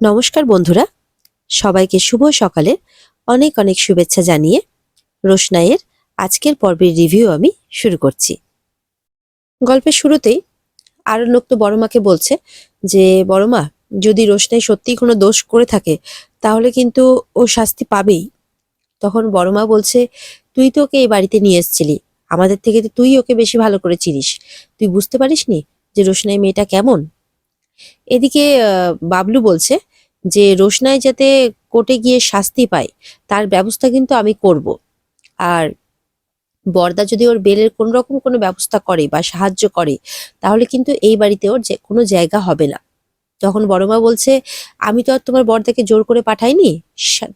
নমস্কার বন্ধুরা। সবাইকে শুভ সকালে অনেক অনেক শুভেচ্ছা জানিয়ে রোশনাইয়ের আজকের পর্বের রিভিউ আমি শুরু করছি। গল্পের শুরুতেই আরণ্যক তো বড়মাকে বলছে যে, বড়মা, যদি রোশনাই সত্যিই কোনো দোষ করে থাকে, তাহলে কিন্তু ও শাস্তি পাবেই। তখন বড়মা বলছে, তুই তো ওকে এই বাড়িতে নিয়ে এসেছিলি। আমাদের থেকে তো তুই ওকে বেশি ভালো করে চিনিস। তুই বুঝতে পারিসনি যে রোশনাই মেয়েটা কেমন? এদিকে বাবলু বলছে যে রোশনাই যাতে কোর্টে গিয়ে শাস্তি পায়, তার ব্যবস্থা কিন্তু আমি করব। আর বর্দা যদি ওর বেলের কোন রকম কোনো ব্যবস্থা করে বা সাহায্য করে, তাহলে কিন্তু এই বাড়িতে ওর যে কোনো জায়গা হবে না। তখন বড়মা বলছে, আমি তো আর তোমার বর্দাকে জোর করে পাঠাইনি।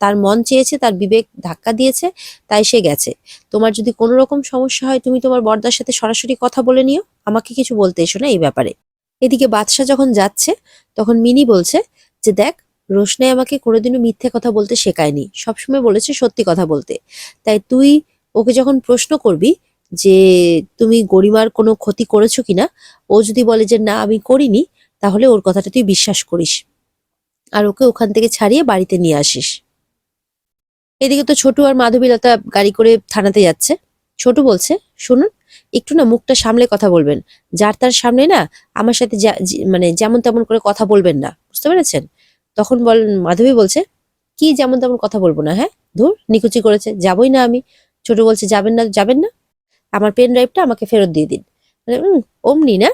তার মন চেয়েছে, তার বিবেক ধাক্কা দিয়েছে, তাই সে গেছে। তোমার যদি কোনো রকম সমস্যা হয়, তুমি তোমার বর্দার সাথে সরাসরি কথা বলে নিও। আমাকে কিছু বলতে এসো না এই ব্যাপারে। এদিকে বাদশাহ যখন যাচ্ছে, তখন মিনি বলছে যে, দেখ রোশনাই আমাকে কোনোদিনও মিথ্যে কথা বলতে শেখায়নি। সবসময় বলেছে সত্যি কথা বলতে। তাই তুই ওকে যখন প্রশ্ন করবি যে তুমি গরিমার কোনো ক্ষতি করেছ কিনা, ও যদি বলে যে না, আমি করিনি, তাহলে ওর কথাটা তুই বিশ্বাস করিস। আর ওকে ওখান থেকে ছাড়িয়ে বাড়িতে নিয়ে আসিস। এদিকে তো ছোটু আর মাধবীলতা গাড়ি করে থানাতে যাচ্ছে। ছোটু বলছে, শুনুন, একটু না মুখটা সামলে কথা বলবেন। যার তার সামনে না আমার সাথে মানে যেমন তেমন করে কথা বলবেন না। বুঝতে পেরেছেন? তখন বল, মাধবী বলছে, কি যেমন তেমন কথা বলব না হ্যাঁ? ধুর নিকুচি করেছে, যাবই না আমি। ছোট বলছে, যাবেন না যাবেন না। আমার পেন ড্রাইভটা আমাকে ফেরত দিয়ে দিন। মানে অমনি না?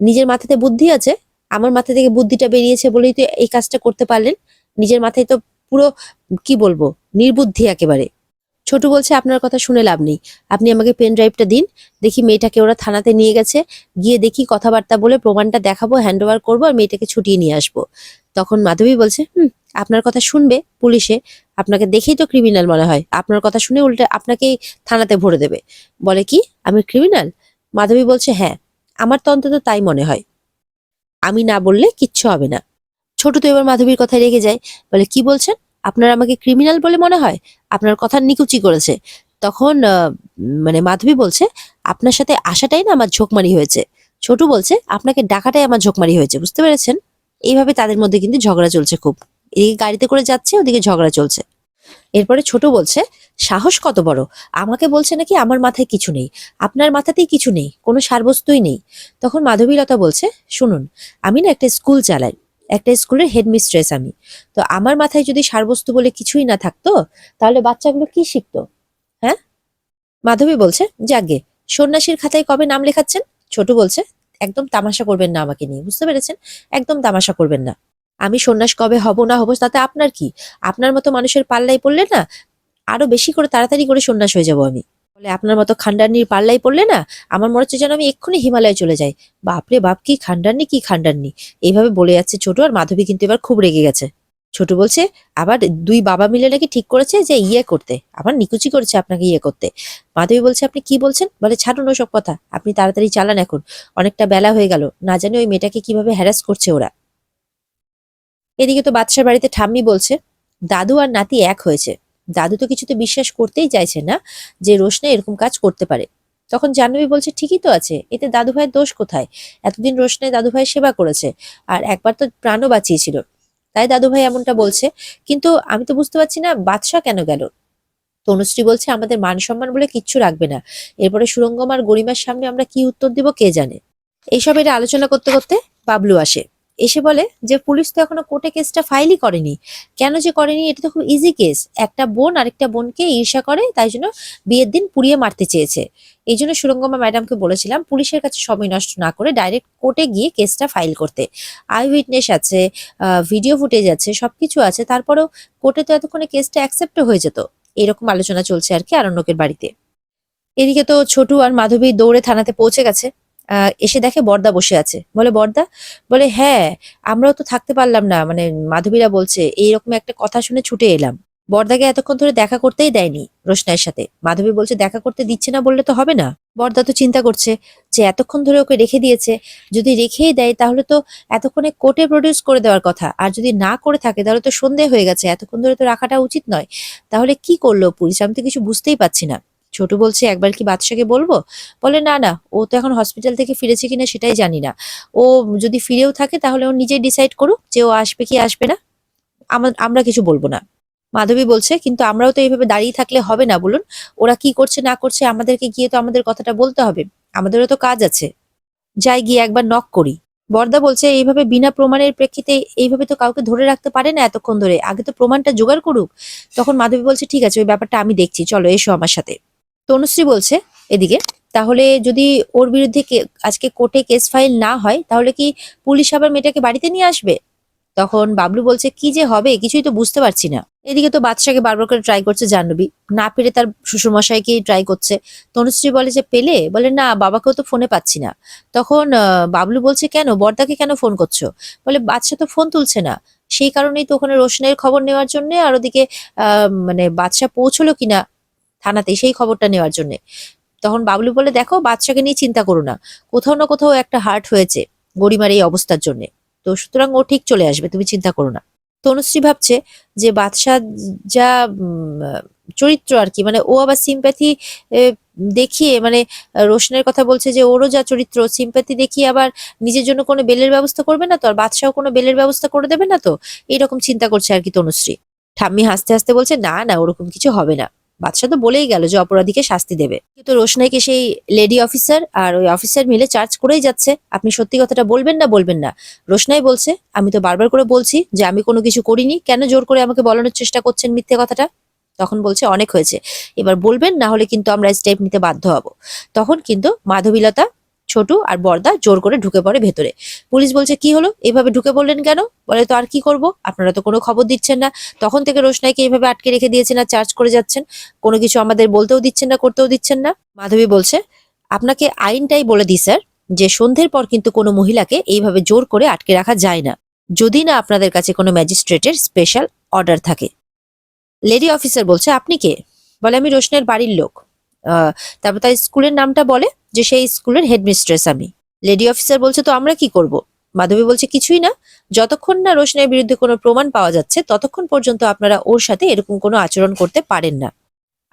নিজের মাথাতে বুদ্ধি আছে? আমার মাথা থেকে বুদ্ধিটা বেরিয়েছে বলেই তো এই কাজটা করতে পারলেন। নিজের মাথায় তো পুরো, কি বলব, নির্বুদ্ধি একেবারে। ছোট বলছে, আপনার কথা শুনে লাভ নেই। আপনি আমাকে পেন ড্রাইভটা দিন, দেখি মেয়েটাকে ওরা থানাতে নিয়ে গেছে। গিয়ে দেখি কথাবার্তা বলে প্রমাণটা দেখাবো হ্যান্ড ওভার করব আর মেয়েটাকে ছুটিয়ে নিয়ে আসব। তখন মাধবী বলছে, হুম, আপনার কথা শুনবে পুলিশে, আপনাকে দেখেই তো ক্রিমিনাল মনে হয়। আপনার কথা শুনে উল্টে আপনাকেই থানাতে ভরে দেবে। বলে কি, আমি ক্রিমিনাল মাধবী বলছে হ্যাঁ আমার তো অন্তত তাই মনে হয়। আমি না বললে কিচ্ছু হবে না। ছোট তো এবার মাধবীর কথায় রেগে যায়, বলে, কি বলছেন? আপনার আমাকে ক্রিমিনাল বলে মনে হয়? আপনার কথা নিকুচি করেছে। তখন মানে মাধবী বলছে, আপনার সাথে আসাটাই না আমার ঝোঁকমারি হয়েছে। ছোট বলছে, আপনাকে ডাকাটাই আমার ঝোঁকমারি হয়েছে, বুঝতে পেরেছেন? এইভাবে তাদের মধ্যে কিন্তু ঝগড়া চলছে খুব। এদিকে গাড়িতে করে যাচ্ছে, ওদিকে ঝগড়া চলছে। এরপরে ছোট বলছে, সাহস কত বড়? আমাকে বলছে নাকি আমার মাথায় কিছু নেই। আপনার মাথাতেই কিছু নেই, কোনো সারবস্তুই নেই। তখন মাধবীলতা বলছে, শুনুন, আমি না একটা স্কুল চালাই, একটা স্কুলের হেডমিস্ট্রেস আমি। তো আমার মাথায় যদি সারবস্তু বলে কিছুই না থাকতো, তাহলে বাচ্চাগুলো কি শিখতো? হ্যাঁ? মাধবী বলছে, যাগে, সন্ন্যাসীর খাতায় কবে নাম লেখাচ্ছেন? ছোট বলছে একদম তামাশা করবেন না আমাকে নিয়ে, বুঝতে পেরেছেন? একদম তামাশা করবেন না। আমি সন্ন্যাস কবে হব, না হব, তাতে আপনার কি? আপনার মতো মানুষের পাল্লাই পড়লে না, আরও বেশি করে তাড়াতাড়ি করে সন্ন্যাস হয়ে যাব আমি। বলে আপনার মতো খান্ডারনির পাল্লাই পড়লে না, আমার মনে হচ্ছে যেন আমি এক্ষুনি হিমালয়ে চলে যাই। বাপরে বাপ, কি খান্ডারনি কি খান্ডারনি এইভাবে বলে যাচ্ছে ছোট আর মাধবী কিন্তু এবার খুব রেগে গেছে। ছোট বলছে, আবার দুই বাবা মিলে নাকি ঠিক করেছে যে ইয়ে করতে। আবার নিকুচি করেছে আপনাকে ইয়ে করতে। মাধবী বলছে, আপনি কি বলছেন? বলে ছাড়ুন সব কথা। আপনি তাড়াতাড়ি চালান এখন। অনেকটা বেলা হয়ে গেল। না জানি ওই মেয়েটাকে কীভাবে হ্যারাস করছে ওরা। এদিকে তো বাদশার বাড়িতে ঠাম্মি বলছে, দাদু আর নাতি এক হয়েছে। দাদু তো কিছুতে বিশ্বাস করতেই চাইছে না যে রোশনা এরকম কাজ করতে পারে। তখন জাহ্নবী বলছে, ঠিকই তো আছে। এতে দাদু ভাইয়ের দোষ কোথায়? এতদিন রোশনায় দাদু ভাই সেবা করেছে। আর একবার তো প্রাণও বাঁচিয়েছিল। তাই দাদু ভাই এমনটা বলছে। কিন্তু আমি তো বুঝতে পারছি না, বাদশাহ কেন গেল? তনুশ্রী বলছে, আমাদের মান সম্মান বলে কিচ্ছু রাখবে না। এরপরে সুরঙ্গমার গরিমার সামনে আমরা কি উত্তর দিব কে জানে? এইসব এটা আলোচনা করতে করতে বাবলু আসে। এসে বলে যে, পুলিশ তো এখনও কোর্টে কেসটা ফাইলই করেনি। কেন যে করেনি? এটা তো খুব ইজি কেস একটা বোন আরেকটা বোনকে ঈর্ষা করে, তাই জন্য বিয়ের দিন পুড়িয়ে মারতে চেয়েছে। এই জন্য সুরঙ্গমা ম্যাডামকে বলেছিলাম, পুলিশের কাছে সময় নষ্ট না করে ডাইরেক্ট কোর্টে গিয়ে কেসটা ফাইল করতে। আই উইটনেস আছে ভিডিও ফুটেজ আছে সব কিছু আছে। তারপরেও কোর্টে তো এতক্ষণে কেসটা অ্যাকসেপ্ট হয়ে যেত। এরকম আলোচনা চলছে আর কি আরণ্যকের বাড়িতে। এদিকে তো ছোটু আর মাধবী দৌড়ে থানাতে পৌঁছে গেছে। এসে দেখে বর্দা বসে আছে। বলে, বর্দা? বলে হ্যাঁ আমরাও তো থাকতে পারলাম না। মানে মাধবীরা বলছে, এইরকম একটা কথা শুনে ছুটে এলাম। বর্দাকে এতক্ষণ ধরে দেখা করতেই দেয়নি রোশনাইয়ের সাথে। মাধবী বলছে, দেখা করতে দিচ্ছে না বললে তো হবে না? বর্দা তো চিন্তা করছে যে, এতক্ষণ ধরে ওকে রেখে দিয়েছে। যদি রেখেই দেয়, তাহলে তো এতক্ষণে কোর্টে প্রডিউস করে দেওয়ার কথা। আর যদি না করে থাকে, তাহলে তো সন্ধে হয়ে গেছে। এতক্ষণ ধরে তো রাখাটা উচিত নয়। তাহলে কি করল পুলিশ? আমি তো কিছু বুঝতেই পারছি না। ছোট বলছে, একবার কি বাদশাকে বলব? বলে, না না, ও তো এখন হসপিটাল থেকে ফিরেছে কিনা সেটাই জানি না। ও যদি ফিরেও থাকে তাহলে ও নিজে ডিসাইড করুক যে ও আসবে কি আসবে না। আমা- আমরা কিছু বলব না। মাধবী বলছে, কিন্তু আমরাও তো এইভাবে দাঁড়িয়ে থাকলে হবে না বলুন। ওরা কি করছে, না করছে, আমাদেরকে গিয়ে তো আমাদের কথাটা বলতে হবে। আমাদেরও তো কাজ আছে। যাই গিয়ে একবার নক করি। বর্দা বলছে, এইভাবে বিনা প্রমাণের প্রেক্ষিতে এইভাবে তো কাউকে ধরে রাখতে পারে না এতক্ষণ ধরে। আগে তো প্রমাণটা জোগাড় করুক। তখন মাধবী বলছে, ঠিক আছে, ওই ব্যাপারটা আমি দেখছি। চলো, এসো আমার সাথে। তনুশ্রী বলছে এদিকে, তাহলে যদি ওর বিরুদ্ধে আজকে কোর্টে কেস ফাইল না হয়, তাহলে কি পুলিশ আবার মেয়েটাকে বাড়িতে নিয়ে আসবে? তখন বাবলু বলছে, কি যে হবে? কিছুই তো বুঝতে পারছি না। এদিকে তো বাদশাকে বারবার করে ট্রাই করছে জাহ্নবী। না পেরে তার শ্বশুরমশাইকে ট্রাই করছে? তনুশ্রী বলে যে, পেলে? বলে, না, বাবাকেও তো ফোনে পাচ্ছি না। তখন বাবলু বলছে, কেন? বর্দাকে কেন ফোন করছ? বলে, বাদশা তো ফোন তুলছে না। সেই কারণেই তো ওখানে রোশনের খবর নেওয়ার জন্য আর ওদিকে মানে বাদশা পৌঁছলো কিনা থানাতে সেই খবরটা নেওয়ার জন্য। তখন বাবলু বলে, দেখো, বাদশাকে নিয়ে চিন্তা করো না। কোথাও না কোথাও একটা হার্ট হয়েছে গরিমার এই অবস্থার জন্য। তো সুতরাং ও ঠিক চলে আসবে, তুমি চিন্তা করো না। তনুশ্রী ভাবছে যে বাদশাহ যা চরিত্র আর কি মানে ও আবার সিম্প্যাথি দেখিয়ে মানে রোশনের কথা বলছে যে ওরও যা চরিত্র সিম্প্যাথি দেখিয়ে আবার নিজের জন্য কোনো বেলের ব্যবস্থা করবে না তো? আর বাদশাহ কোনো বেলের ব্যবস্থা করে দেবে না তো? এইরকম চিন্তা করছে আর কি তনুশ্রী। ঠাম্মি হাসতে হাসতে বলছে, না না, ওরকম কিছু হবে না। বাদশাহ তো বলেই গেল যে অপরাধীকে শাস্তি দেবে। কিন্তু রোশনাইকে সেই লেডি অফিসার আর ওই অফিসার মিলে চার্জ করেই যাচ্ছে। আপনি সত্যি কথাটা বলবেন না বলবেন না। রোশনাই বলছে, আমি তো বারবার করে বলছি যে আমি কোনো কিছু করিনি। কেন জোর করে আমাকে বলানোর চেষ্টা করছেন মিথ্যে কথাটা? তখন বলছে, অনেক হয়েছে। এবার বলবেন, না হলে কিন্তু আমরা স্টেপ নিতে বাধ্য হব। তখন কিন্তু মাধবীলতা ছোটু আর বর্দা জোর করে ঢুকে পড়ে ভেতরে। পুলিশ বলছে, কি হলো? এভাবে ঢুকে পড়লেন কেন? বলে, তো আর কি করব? আপনারা তো কোনো খবর দিচ্ছেন না। তখন থেকে রোশনাইকে এইভাবে আটকে রেখে দিয়েছেন আর চার্জ করে যাচ্ছেন। কোনো কিছু আমাদের বলতেও দিচ্ছেন না, করতেও দিচ্ছেন না। মাধবী বলছে, আপনাকে আইনটাই বলে দিই, স্যার, যে সন্ধ্যের পর কিন্তু কোনো মহিলাকে এইভাবে জোর করে আটকে রাখা যায় না। যদি না আপনাদের কাছে কোনো ম্যাজিস্ট্রেটের স্পেশাল অর্ডার থাকে। লেডি অফিসার বলছে, আপনি কে? বলে, আমি রোশনের বাড়ির লোক। তারপর তার স্কুলের নামটা বলে যে সেই স্কুলের হেডমিস্ট্রেস আমি। লেডি অফিসার বলছে, তো আমরা কি করব? মাধবী বলছে, কিছুই না। যতক্ষণ না রোশনের বিরুদ্ধে কোনো প্রমাণ পাওয়া যাচ্ছে, ততক্ষণ পর্যন্ত আপনারা ওর সাথে এরকম কোনো আচরণ করতে পারেন না।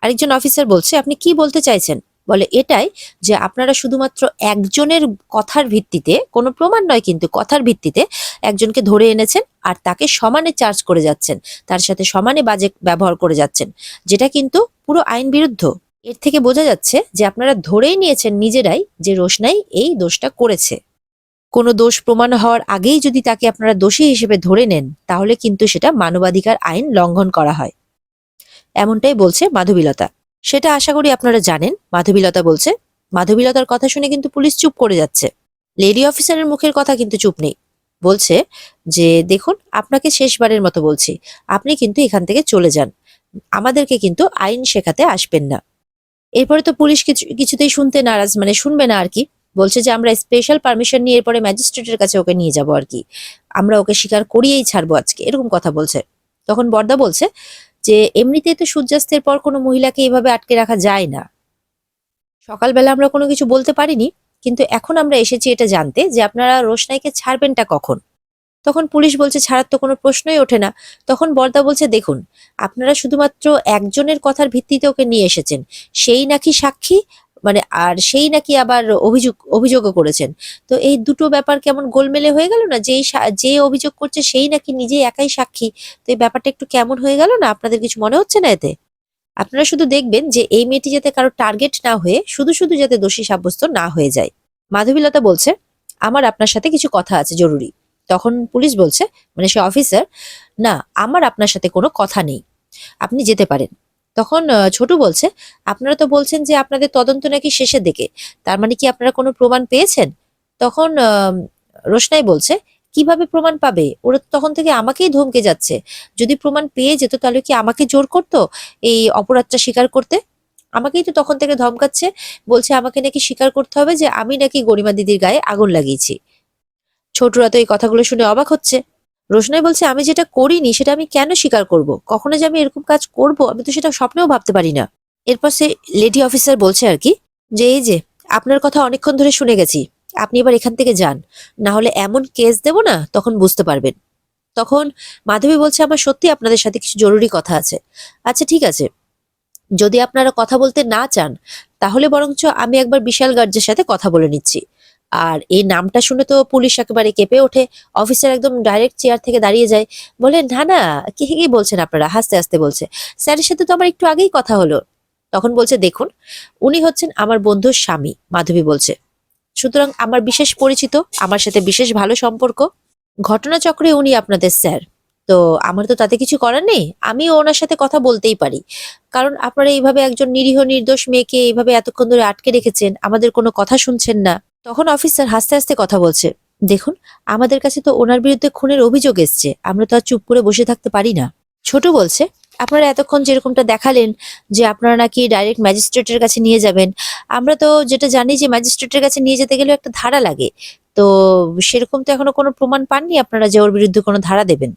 আরেকজন অফিসার বলছে, আপনি কি বলতে চাইছেন? বলে, এটাই যে আপনারা শুধুমাত্র একজনের কথার ভিত্তিতে, কোনো প্রমাণ নয় কিন্তু কথার ভিত্তিতে একজনকে ধরে এনেছেন আর তাকে সমানে চার্জ করে যাচ্ছেন, তার সাথে সমানে বাজে ব্যবহার করে যাচ্ছেন, যেটা কিন্তু পুরো আইন বিরুদ্ধ। এর থেকে বোঝা যাচ্ছে যে আপনারা ধরেই নিয়েছেন নিজেরাই যে রোশনাই এই দোষটা করেছে। কোনো দোষ প্রমাণ হওয়ার আগেই যদি তাকে আপনারা দোষী হিসেবে ধরে নেন, তাহলে কিন্তু সেটা মানবাধিকার আইন লঙ্ঘন করা হয়। এমনটাই বলছে মাধবীলতা। সেটা আশা করি আপনারা জানেন। মাধবীলতা বলছে, মাধবীলতার কথা শুনে কিন্তু পুলিশ চুপ করে যাচ্ছে। লেডি অফিসারের মুখের কথা কিন্তু চুপ নেই। বলছে যে, দেখুন, আপনাকে শেষবারের মতো বলছি। আপনি কিন্তু এখান থেকে চলে যান। আমাদেরকে কিন্তু আইন শেখাতে আসবেন না। এরপরে তো পুলিশ কিছু, কিছুতেই শুনতে নারাজ মানে শুনবে না আর কি। বলছে যে, আমরা স্পেশাল পারমিশন নিয়ে এরপরে ম্যাজিস্ট্রেটের কাছে ওকে নিয়ে যাব আর কি। আমরা ওকে স্বীকার করিয়েই ছাড়বো আজকে, এরকম কথা বলছে। তখন বর্দা বলছে যে এমনিতেই তো সূর্যাস্তের পর কোনো মহিলাকে এইভাবে আটকে রাখা যায় না। সকালবেলা আমরা কোনো কিছু বলতে পারিনি, কিন্তু এখন আমরা এসেছি এটা জানতে যে, আপনারা রোশনাইকে ছাড়বেনটা কখন? তখন পুলিশ বলছে, ছাড়ার তো কোনো প্রশ্নই ওঠে না। তখন বর্দা বলছে, দেখুন, আপনারা শুধুমাত্র একজনের কথার ভিত্তিতে ওকে নিয়ে এসেছেন। সেই নাকি সাক্ষী মানে আর সেই নাকি আবার অভিযোগ, অভিযোগও করেছেন। তো এই দুটো ব্যাপার কেমন গোলমেলে হয়ে গেল না? যেই যে অভিযোগ করছে, সেই নাকি নিজে একাই সাক্ষী? তো এই ব্যাপারটা একটু কেমন হয়ে গেল না? আপনাদের কিছু মনে হচ্ছে না এতে? আপনারা শুধু দেখবেন যে এই মেয়েটি যাতে কারও টার্গেট না হয়ে, শুধু শুধু যাতে দোষী সাব্যস্ত না হয়ে যায়। মাধবীলতা বলছে, আমার আপনার সাথে কিছু কথা আছে, জরুরি। তখন পুলিশ বলছে মানে সে অফিসার না, আমার আপনার সাথে কোনো কথা নেই। আপনি যেতে পারেন। তখন ছোটু বলছে, আপনারা তো বলছেন যে আপনাদের তদন্ত নাকি শেষের দিকে, তার মানে কি আপনারা কোনো প্রমাণ পেয়েছেন? তখন রোশনাই বলছে, কীভাবে প্রমাণ পাবে? ওরা তখন থেকে আমাকেই ধমকে যাচ্ছে। যদি প্রমাণ পেয়ে যেত তাহলে কি আমাকে জোর করতো এই অপরাধটা স্বীকার করতে? আমাকেই তো তখন থেকে ধমকাচ্ছে, বলছে, আমাকে নাকি স্বীকার করতে হবে যে আমি নাকি গরিমা দিদির গায়ে আগুন লাগিয়েছি। ছোটরা তো এই কথাগুলো শুনে অবাক হচ্ছে। রোশনাই বলছে, আমি যেটা করিনি, সেটা আমি কেন স্বীকার করব? কখনো যে আমি এরকম কাজ করব, আমি তো সেটা স্বপ্নেও ভাবতে পারি না। এরপর সে লেডি অফিসার বলছে আর কি, যে এই যে, আপনার কথা অনেকক্ষণ ধরে শুনে গেছি। আপনি এবার এখান থেকে যান। না হলে এমন কেস দেব না, তখন বুঝতে পারবেন। তখন মাধবী বলছে, আমার সত্যি আপনাদের সাথে কিছু জরুরি কথা আছে। আচ্ছা ঠিক আছে। যদি আপনারা কথা বলতে না চান, তাহলে বরঞ্চ আমি একবার বিশাল গার্জের সাথে কথা বলে নিচ্ছি। আর এই নামটা শুনে তো পুলিশ একেবারে কেঁপে ওঠে। অফিসার একদম ডাইরেক্ট চেয়ার থেকে দাঁড়িয়ে যায়। বলে, না না, কি কি বলছেন আপনারা? হাসতে হাসতে বলছে, স্যারের সাথে তো আমার একটু আগেই কথা হলো। তখন বলছে, দেখুন, উনি হচ্ছেন আমার বন্ধুর স্বামী। মাধবী বলছে, সুতরাং আমার বিশেষ পরিচিত, আমার সাথে বিশেষ ভালো সম্পর্ক। ঘটনাচক্রে উনি আপনাদের স্যার। তো আমার তো তাতে কিছু করার নেই। আমি ওনার সাথে কথা বলতেই পারি। কারণ আপনারা এইভাবে একজন নিরীহ নির্দোষ মেয়েকে এইভাবে এতক্ষণ ধরে আটকে রেখেছেন, আমাদের কোনো কথা শুনছেন না। তখন অফিসার হাসতে হাসতে কথা বলছে, দেখুন, আমাদের কাছে তো ওনার বিরুদ্ধে খুনের অভিযোগ এসছে, আমরা তো আর চুপ করে বসে থাকতে পারি না। ছোট বলছে, আপনারা এতক্ষণ যেরকমটা দেখালেন যে আপনারা নাকি ডাইরেক্ট ম্যাজিস্ট্রেটের কাছে নিয়ে যাবেন, আমরা তো যেটা জানি যে ম্যাজিস্ট্রেটের কাছে নিয়ে যেতে গেলে একটা ধারা লাগে। তো সেরকম তো এখনও কোনো প্রমাণ পাননি আপনারা যে ওর বিরুদ্ধে কোনো ধারা দেবেন?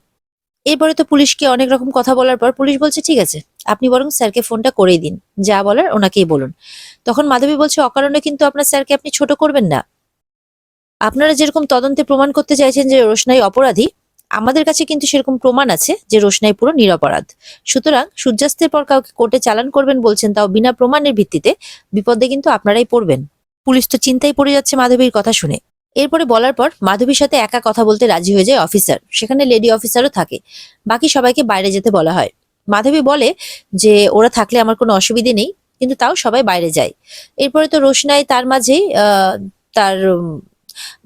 এরপরে তো পুলিশকে অনেক রকম কথা বলার পর পুলিশ বলছে, ঠিক আছে, আপনি বরং স্যারকে ফোনটা করেই দিন। যা বলার ওনাকেই বলুন। তখন মাধবী বলছে, অকারণে কিন্তু আপনার স্যারকে আপনি ছোট করবেন না। আপনারা যেরকম তদন্তে প্রমাণ করতে চাইছেন যে রোশনাই অপরাধী, আমাদের কাছে কিন্তু সেরকম প্রমাণ আছে যে রোশনাই পুরো নিরপরাধ। সুতরাং সূর্যাস্তের পর কাউকে কোর্টে চালান করবেন বলছেন তাও বিনা প্রমাণের ভিত্তিতে বিপদে কিন্তু আপনারাই পড়বেন। পুলিশ তো চিন্তায় পড়ে যাচ্ছে মাধবীর কথা শুনে। এরপরে বলার পর মাধবীর সাথে একা কথা বলতে রাজি হয়ে যায় অফিসার। সেখানে লেডি অফিসারও থাকে। বাকি সবাইকে বাইরে যেতে বলা হয়। মাধবী বলে যে, ওরা থাকলে আমার কোনো অসুবিধে নেই, কিন্তু তাও সবাই বাইরে যায়। এরপরে তো রোশনাই তার মাঝেই তার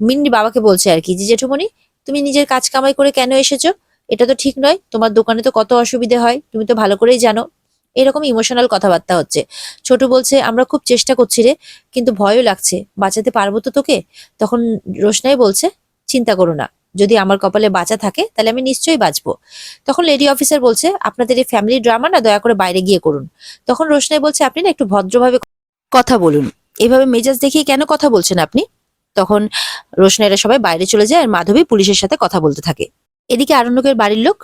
মিন্নি বাবাকে বলছে আর কি যে জেঠুমণি, তুমি নিজের কাজ কামাই করে কেন এসেছ? এটা তো ঠিক নয়। তোমার দোকানে তো কত অসুবিধে হয়, তুমি তো ভালো করেই জানো। এরকম ইমোশনাল কথাবার্তা হচ্ছে। ছোট বলছে, আমরা খুব চেষ্টা করছি রে, কিন্তু ভয়ও লাগছে। বাঁচাতে পারব তো তোকে? তখন রোশনাই বলছে, চিন্তা করো না। যদি আমার কপালে বাঁচা থাকে, তাহলে আমি নিশ্চয়ই বাঁচবো। তখন লেডি অফিসার বলছে, আপনাদের এই ফ্যামিলি ড্রামা না, দয়া করে বাইরে গিয়ে করুন। তখন রোশনাই বলছে, আপনি না একটু ভদ্রভাবে কথা বলুন। এভাবে মেজাজ দেখিয়ে কেন কথা বলছেন আপনি? তখন রোশনাইরা সবাই বাইরে চলে যায় আর মাধবী পুলিশের সাথে কথা বলতে থাকে। এদিকে আরণ্যকের বাড়ির লোক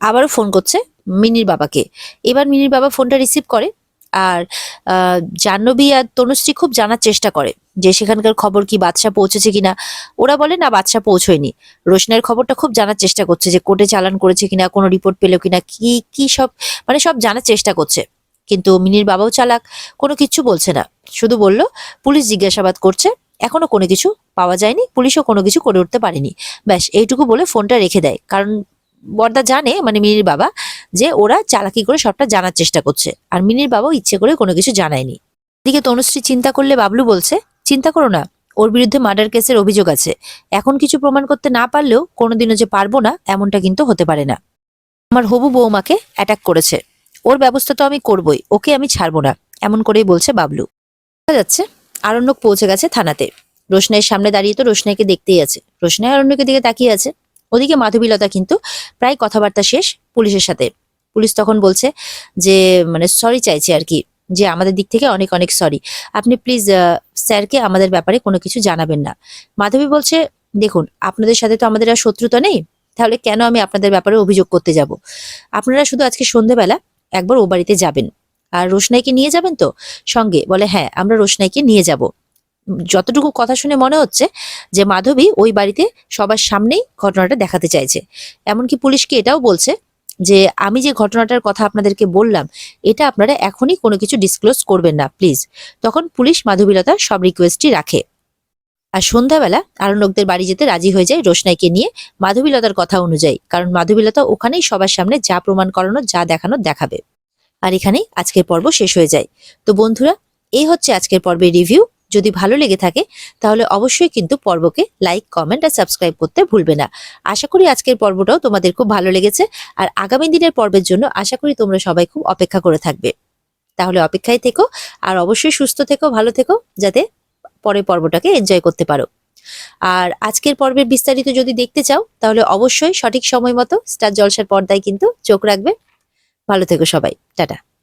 আবারও ফোন করছে মিনির বাবাকে। এবার মিনির বাবা ফোনটা রিসিভ করে আর জাহ্নবী আর তনুশ্রী খুব জানার চেষ্টা করে যে সেখানকার খবর কি বাদশা পৌঁছেছে কিনা। ওরা বলে, না বাদশা পৌঁছয়নি। রোশনের খবরটা খুব জানার চেষ্টা করছে যে কোর্টে চালান করেছে কিনা, কোনো রিপোর্ট পেল কিনা, কি কি সব মানে সব জানার চেষ্টা করছে। কিন্তু মিনির বাবাও চালাক, কোনো কিছু বলছে না। শুধু বলল, পুলিশ জিজ্ঞাসাবাদ করছে, এখনও কোনো কিছু পাওয়া যায়নি, পুলিশও কোনো কিছু করে উঠতে পারেনি। ব্যাস, এইটুকু বলে ফোনটা রেখে দেয়। কারণ বর্দা জানে মানে মিনির বাবা যে ওরা চালাকি করে সবটা জানার চেষ্টা করছে। আর মিনির বাবাও ইচ্ছে করে কোনো কিছু জানায়নি। এদিকে তনুশ্রী চিন্তা করলে বাবলু বলছে, চিন্তা করো না, ওর বিরুদ্ধে মার্ডার কেসের অভিযোগ আছে। এখন কিছু প্রমাণ করতে না পারলেও কোনোদিনও যে পারব না, এমনটা কিন্তু হতে পারে না। আমার হবু বৌমাকে অ্যাটাক করেছে। ওর ব্যবস্থা তো আমি করবই, ওকে আমি ছাড়বো না, এমন করেই বলছে বাবলু। দেখা যাচ্ছে, আরণ্যক পৌঁছে গেছে থানাতে। রোশনাইয়ের সামনে দাঁড়িয়ে তো রোশনাইকে দেখতেই আছে। রোশনাই আরণ্যকের দিকে তাকিয়ে আছে। ওদিকে মাধবীলতা কিন্তু প্রায় কথাবার্তা শেষ পুলিশের সাথে। পুলিশ তখন বলছে যে মানে সরি চাইছে আর কি, যে আমাদের দিক থেকে অনেক অনেক সরি আপনি প্লিজ স্যারকে আমাদের ব্যাপারে কোনো কিছু জানাবেন না। মাধবী বলছে, দেখুন, আপনাদের সাথে তো আমাদের আর শত্রুতা নেই, তাহলে কেন আমি আপনাদের ব্যাপারে অভিযোগ করতে যাব? আপনারা শুধু আজকে সন্ধেবেলা একবার ও বাড়িতে যাবেন। আর রোশনাইকে নিয়ে যাবেন তো? সঙ্গে বলে হ্যাঁ আমরা রোশনাইকে নিয়ে যাব। যতটুকু কথা শুনে মনে হচ্ছে যে, মাধবী ওই বাড়িতে সবার সামনেই ঘটনাটা দেখাতে চাইছে। এমনকি পুলিশকে এটাও বলছে যে আমি যে ঘটনাটার কথা আপনাদেরকে বললাম, এটা আপনারা এখনই কোনো কিছু ডিসক্লোজ করবেন না প্লিজ তখন পুলিশ মাধবীলতা সব রিকোয়েস্টই রাখে। আর সন্ধ্যাবেলা আরণ্যকদের বাড়ি যেতে রাজি হয়ে যায় রোশনাইকে নিয়ে মাধবীলতার কথা অনুযায়ী। কারণ মাধবীলতা ওখানেই সবার সামনে যা প্রমাণ করানো, যা দেখানো দেখাবে। আর এখানেই আজকের পর্ব শেষ হয়ে যায়। তো বন্ধুরা, এই হচ্ছে আজকের পর্বের রিভিউ যদি ভালো লেগে থাকে, তাহলে অবশ্যই কিন্তু পর্বকে লাইক কমেন্ট আর সাবস্ক্রাইব করতে ভুলবে না। আশা করি আজকের পর্বটাও তোমাদের খুব ভালো লেগেছে আর আগামী দিনের পর্বের জন্য আশা করি তোমরা সবাই খুব অপেক্ষা করে থাকবে। তাহলে অপেক্ষায় থেকো আর অবশ্যই সুস্থ থেকো, ভালো থেকো, যাতে পরের পর্বটাকে এনজয় করতে পারো। আর আজকের পর্বের বিস্তারিত যদি দেখতে চাও, তাহলে অবশ্যই সঠিক সময় মতো স্টার জলসার পর্দায় কিন্তু চোখ রাখবে। ভালো থেকো সবাই। টাটা।